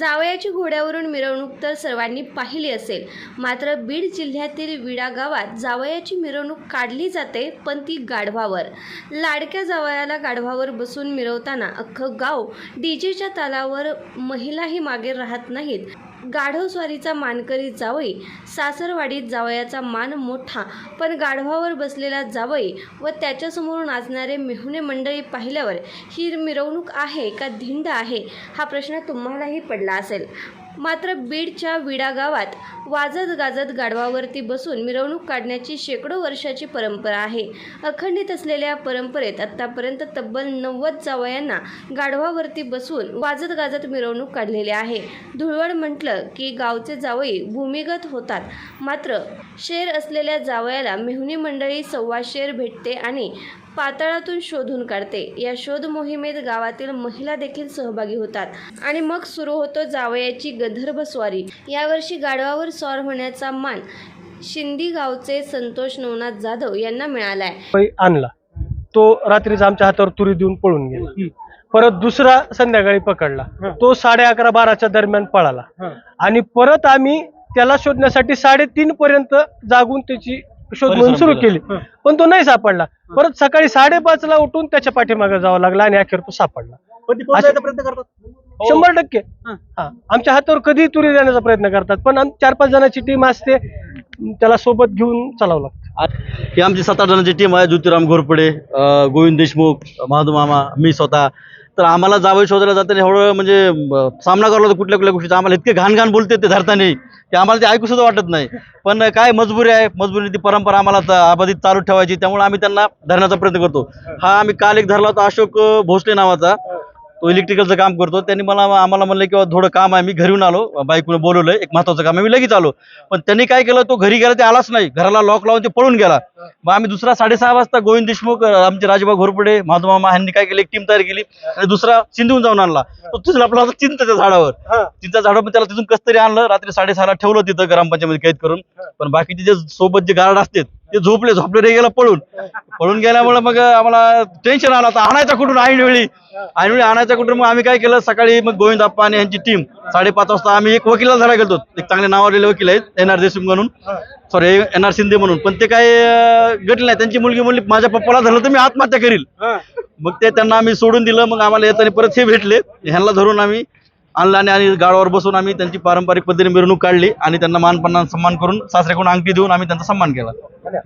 जावयाची घोड्यावरून मिरवणूक तर सर्वांनी पाहिली असेल. मात्र बीड जिल्ह्यातील विडा गावात जावयाची मिरवणूक काढली जाते पण ती गाढवावर. लाडक्या जावयाला गाढवावर बसून मिरवताना अख्खं गाव डीजेच्या तालावर महिलाही मागे राहत नाहीत. गाढव स्वारीचा मानकरी जावई सासरवाडीत जावयाचा मान मोठा पण गाढवावर बसलेला जावई व त्याच्यासमोर नाचणारे मेहुणे मंडळी पाहिल्यावर ही मिरवणूक आहे का धिंड आहे? हा प्रश्न तुम्हालाही पडला असेल. मात्र बीडच्या विडा गावात वाजत गाजत गाढवावरती बसून मिरवणूक काढण्याची शेकडो वर्षाची परंपरा आहे. अखंडित असलेल्या परंपरेत आत्तापर्यंत तब्बल नव्वद जावयांना गाढवावरती बसून वाजत गाजत मिरवणूक काढलेली आहे. धुळवड म्हटलं की गावचे जावई भूमिगत होतात. मात्र शेर असलेल्या जावयाला मेहुणी मंडळी सव्वा शेर भेटते आणि पातळातून शोधून काढते. या शोध मोहिमेत गावातील महिला देखील सहभागी होतात. आणि मग सुरू होतो जावयाची गंधर्व स्वारी. यावर्षी गाढवावर स्वार होण्याचा मान शिंदी गावचे संतोष नवनाथ जाधव यांना मिळाला आहे आणला. तो रात्रीच आमच्या हातावर तुरी देऊन पळून गेला. परत दुसरा संध्याकाळी पकडला. तो साडे अकरा बाराच्या दरम्यान पळाला. आणि परत आम्ही त्याला शोधण्यासाठी साडेतीन पर्यंत जागून त्याची शोध मोहीम सुरू केली. पण तो नाही सापडला. परत सकाळी साडेपाच ला उठून त्याच्या पाठीमागे जावं लागला आणि अखेर तो सापडला. पण ती पोहोचायचा प्रयत्न करतात? शंभर टक्के. हा. हा. आमच्या हातावर कधी तुरी देण्याचा प्रयत्न करतात पण आम- चार पाच जणांची टीम असते त्याला सोबत घेऊन चालावं लागतं. ही आमची सात आठ जणांची टीम आहे ज्योतिराम घोरपडे अं, गोविंद देशमुख महादू मामा मी स्वतः. तर आम्हाला जावं शोधायला जाताना एवढं म्हणजे सामना करावा लागतो कुठल्या कुठल्या गोष्टीचा. आम्हाला इतके घाण घाण बोलते ते धरताना की आम्हाला ते ऐकू सुद्धा वाटत नाही. पण काय मजबुरी आहे मजबुरी ती परंपरा आम्हाला अबाधित चालू ठेवायची त्यामुळे आम्ही त्यांना धरण्याचा प्रयत्न करतो. हा आम्ही काल एक धरला होता अशोक भोसले नावाचा. तो इलेक्ट्रिकलचं काम करतो. त्यांनी मला आम्हाला म्हणलं की बाबा थोडं काम आहे मी घरून आलो. बाईकने बोलवलं एक महत्वाचं काम आहे मी लगेच आलो. पण त्यांनी काय केलं तो घरी गेला ते आलाच नाही. घराला लॉक लावून ते पळून गेला. मग आम्ही दुसरा साडेसहा वाजता गोविंद देशमुख आमचे राजबा घोरपडे माधुमामा यांनी काय केलं एक टीम तयार केली आणि दुसरा सिंधून जाऊन आणला. तो तिथून आपला होता चिंतेच्या झाडावर. चिंचा झाडावर त्याला तिथून कसं तरी आणलं. रात्री साडेसहाला ठेवलं तिथं ग्रामपंचायतीमध्ये कैद करून. पण बाकीचे जे सोबत जे गार्ड असतात ते झोपले झोपले रे गेला पळून. पळून गेल्यामुळे मग आम्हाला टेन्शन आलं. आता आणायचा कुठून? ऐनवेळी. ऐनवेळी आणायचा कुठून? मग आम्ही काय केलं? सकाळी मग गोविंद आप्पा आणि यांची टीम साडेपाच वाजता आम्ही एक वकिलाला धरा गेलो एक चांगले नावालेले वकील आहेत एन आर देशमुख म्हणून. सॉरी एन आर शिंदे म्हणून. पण ते काय गटले नाही. त्यांची मुलगी म्हणली माझ्या पप्पाला धरलं तर मी आत्महत्या करील. मग ते त्यांना आम्ही सोडून दिलं. मग आम्हाला येताना परत हे भेटले. ह्यांना धरून आम्ही आणलं आणि गाडावर बसून आम्ही त्यांची पारंपरिक पद्धतीने मिरवणूक काढली आणि त्यांना मानपन्ना सन्मान करून सासऱ्याकडून अंगठी देऊन आम्ही त्यांचा सन्मान केला. মানে